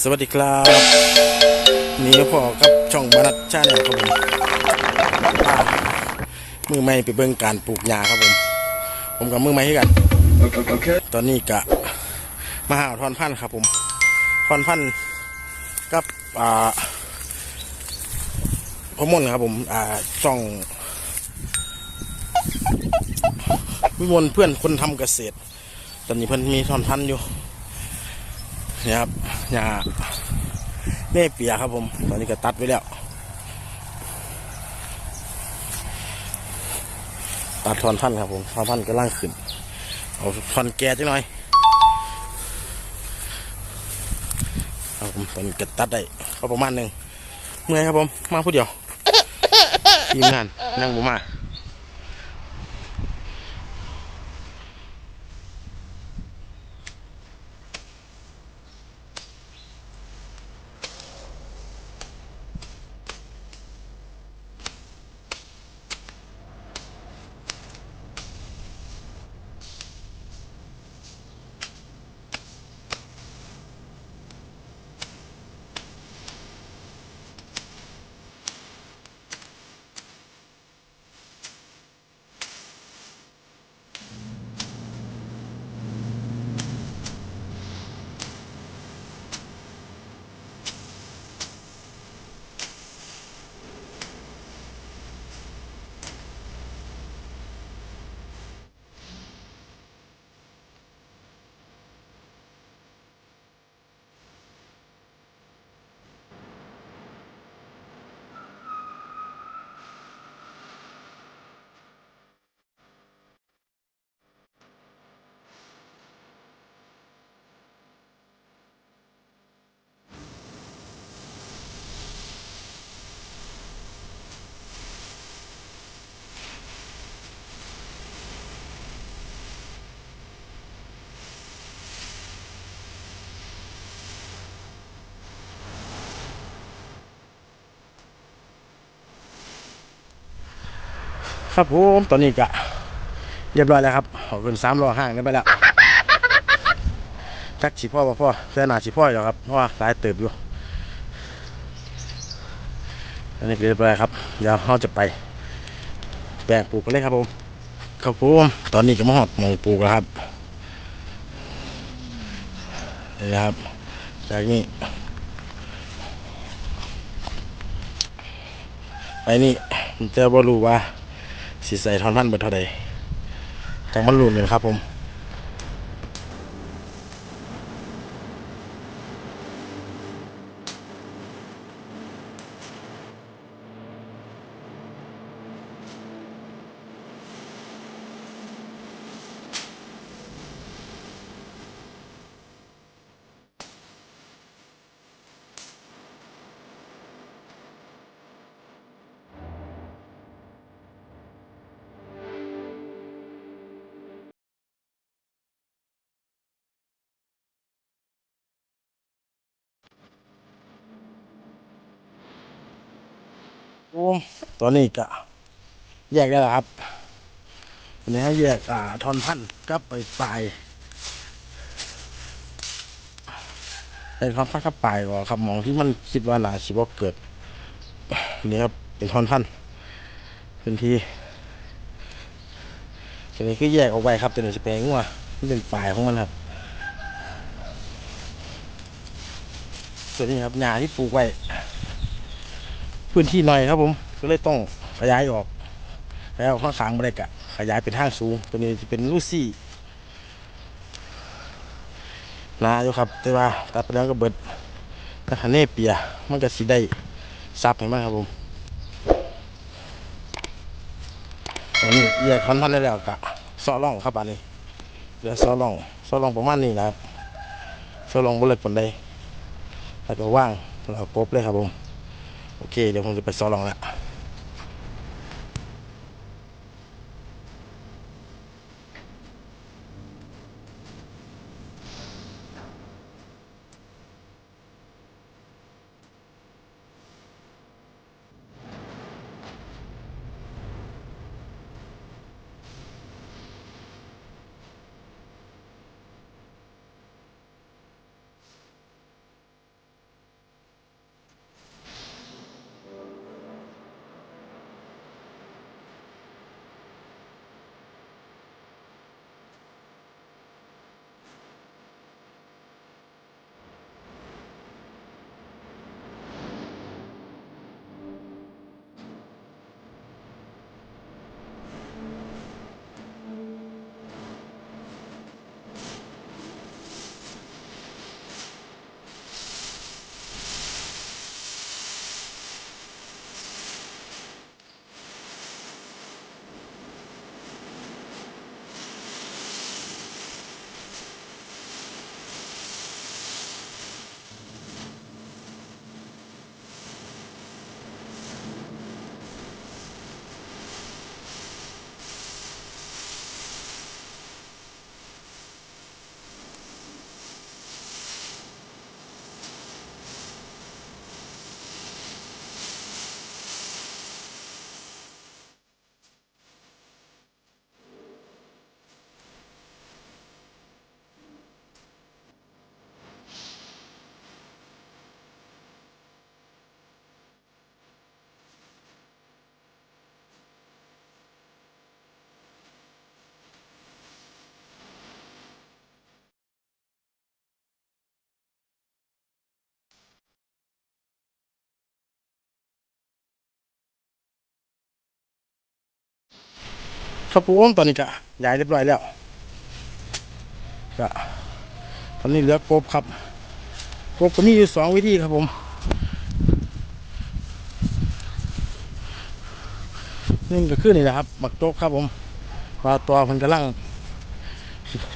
สวัสดีครับนี่พ่อกับช่องบานัดชาแนลครับผมมือไม่ไปเบิ่งการปลูกหญ้าครับผม ผมกับมือไม่ให้กัน Okay. ตอนนี้กะมาหาทอนพันธุ์ครับผมทอนพันธุ์กับอ่าพ่อมนครับผม อ่าช่องวิมลเพื่อนคนทำเกษตร ตอนนี้เพิ่อนมีทอนพันธุ์อยู่ นี่ยครับหญ้าเน่เปียครับผม ตอนนี้ก็ตัดไว้แล้ว ตัดทอนพันครับผมทอนพันก็ล่างขึ้น เอาทอนแก่จังหน่อยครับผมตอนนี้ก็ตัดได้ประมาณหนึ่งเมื่อยครับผม มาผู้เดียวทีมงานนั่งบุมา ครับผมตอนนี้ก็เรียบร้อยแล้วครับขอเกินสามรอห้างได้ไปแล้วจักฉีพ่อพ่อแค่หนาฉีพ่ออยู่ครับเพราะว่าสายเติบอยู่ตอนนี้เรียบร้อยครับเดี๋ยวเราจะไปแปลงปลูกกันเลยครับผมครับผมตอนนี้ก็มาหอดมองปลูกแล้วครับนี่ครับ จากนี้ ไปนี่จะบ่รู้ว่า สิใส่ทอนพันเบิดเท่าใดจังมันรุนกันครับผม โอ้ตอนนี้ก็แยกได้แล้วครับวันนี้ให้แยกอ่าทอนพันกับไปปลายไอ้ทอนพันกับปลายก่อนครับหมองที่มันคิดว่าน่าสิบ่เกิดอันนี้ครับเป็นทอนพันพื้นที่ทีนี้คือแยกออกไปครับแต่เดี๋ยวจะแปลงงัวที่เป็นปลายของมันครับส่วนนี้ครับหญ้าที่ปลูกไว้ พื้นที่หน่อยครับผม ก็เลยต้องขยายออกขยายออกข้างขางมาได้กะขยายเป็นทางสูง ตัวนี้จะเป็นลูซี่นาอยู่ครับ แต่ว่าตัดไปแล้วก็เบิดถ้าคันเน่เปีย มันก็สิได้ซับให้มากครับผมอันนี้แยกคอนพันได้แล้วกะซอล่องครับอันนี้เหลือซอล่องซอล่องประมาณนี้นะครับซอล่องบริเวณปนได้แล้วก็ว่างแล้วปบเลยครับผม โอเค เดี๋ยวผมจะไปซ้อลองแล้ว ครับผมตอนนี้ก็ย้ายเรียบร้อยแล้วก็ตอนนี้เหลือกบครับกบก็มีอยู่สองวิธีครับผมนี่ก็คือนี่แหละครับบักโต๊กครับผมว่าตัวมันกำลัง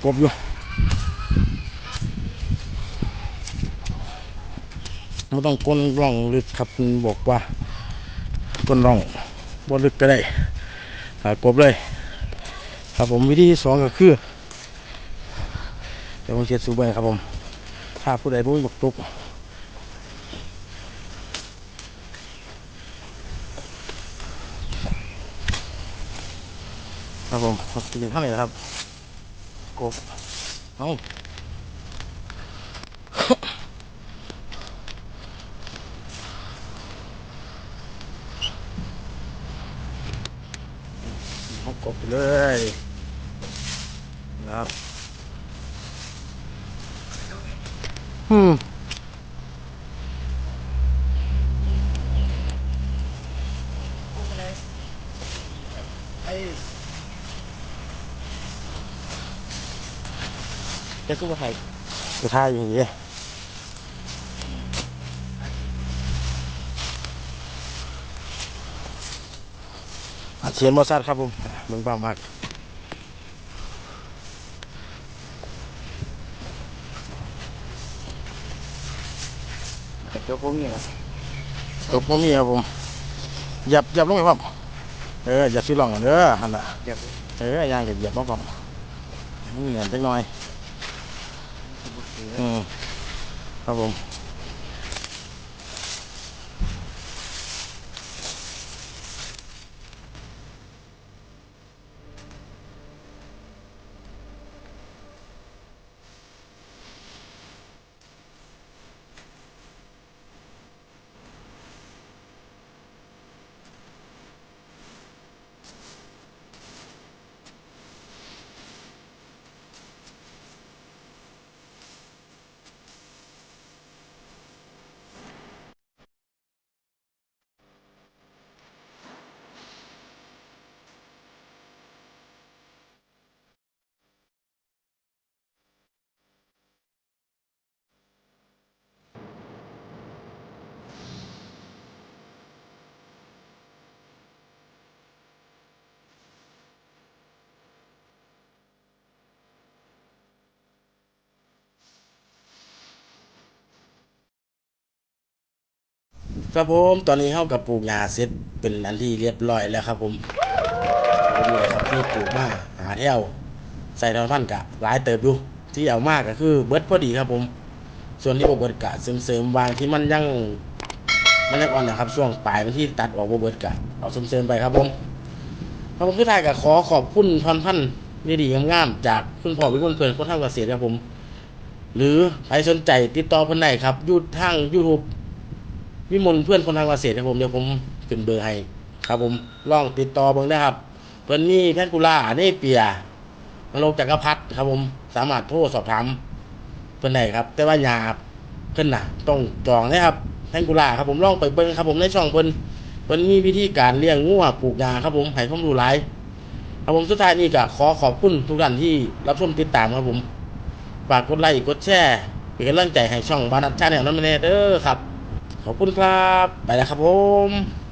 กบอยู่ไม่ต้องก้นร่องลึกครับบอกว่าก้นร่องบนลึกก็ได้หากบเลย ครับผมวิธีที่สองก็คือเดี๋ยวผมเช็ดซูบอร์ครับผม ถ้าผู้ใดผู้มีบักตุกครับผมครับกินข้างในนครับกบเอา เอากบไปเลยนะครับอืมจะสู้กับใครกระทายอย่างนี้อัดเสียนมอสัดครับผม เบิ่งเปล่ามากเจ้าพวกนี้นะตบบ่มีครับผมหยับหยับลงไปครับเอออย่าซื้อหลองกันเด้อหันน่ะเดี๋ยวเออย่างเหยียบเหยียบมาก่อนนี่เหนียจักหน่อยอืมครับผม ครับผมตอนนี้เข้ากับปลูกหญ้าเสร็จเป็นอันที่เรียบร้อยแล้วครับผมผมเลยครับที่ปลูกมาหาแถวใส่ทอนพันกะหลายเติบอยู่ที่เอามากก็คือเบิร์ดพอดีครับผม ส่วนที่บ่เบิร์ดกะเสริมๆวางที่มันยังมันยังอ่อนนะครับ ช่วงปลายมันที่ตัดออกบ่เบิร์ดกะเอาเสริมๆไปครับผมครับผมคือทายกะขอขอบคุณทอนพันธุ์ดีๆงามๆจากคุณพ่อวิกุลเพื่อนคนทำเกษตรครับผม หรือใครสนใจติดต่อเพิ่นได้ครับยู่ทาง YouTube วิมลเพื่อนคนทางเกษตรครับผมเดี๋ยวผมขึ้นเบอร์ให้ครับผมลองติดต่อเบิ่งได้ครับ เพิ่อนนี่แพนกุล่าเนเปียมโลกจักรพัฒครับผมสามารถโทรสอบถามเพิ่อนได้ครับ แต่ว่ายาเพิ่นน่ะ ต้องจองนะครับแพนกุล่าครับผมลองไปเบิ่งครับผมในช่องเพิ่อนเพิ่อนมีวิธีการเลี้ยงงัวปลูกยาครับผมให้ความรู้หลายครับผมสุดท้ายนี้ก็ขอขอบคุณทุกท่านที่รับชมติดตามครับผมฝากกดไลค์กดแชร์เป็นกำลังใจให้ช่องบานัทชาแนลนั้นมาแน่เด้อครับ ขอบคุณครับ ไปแล้วครับผม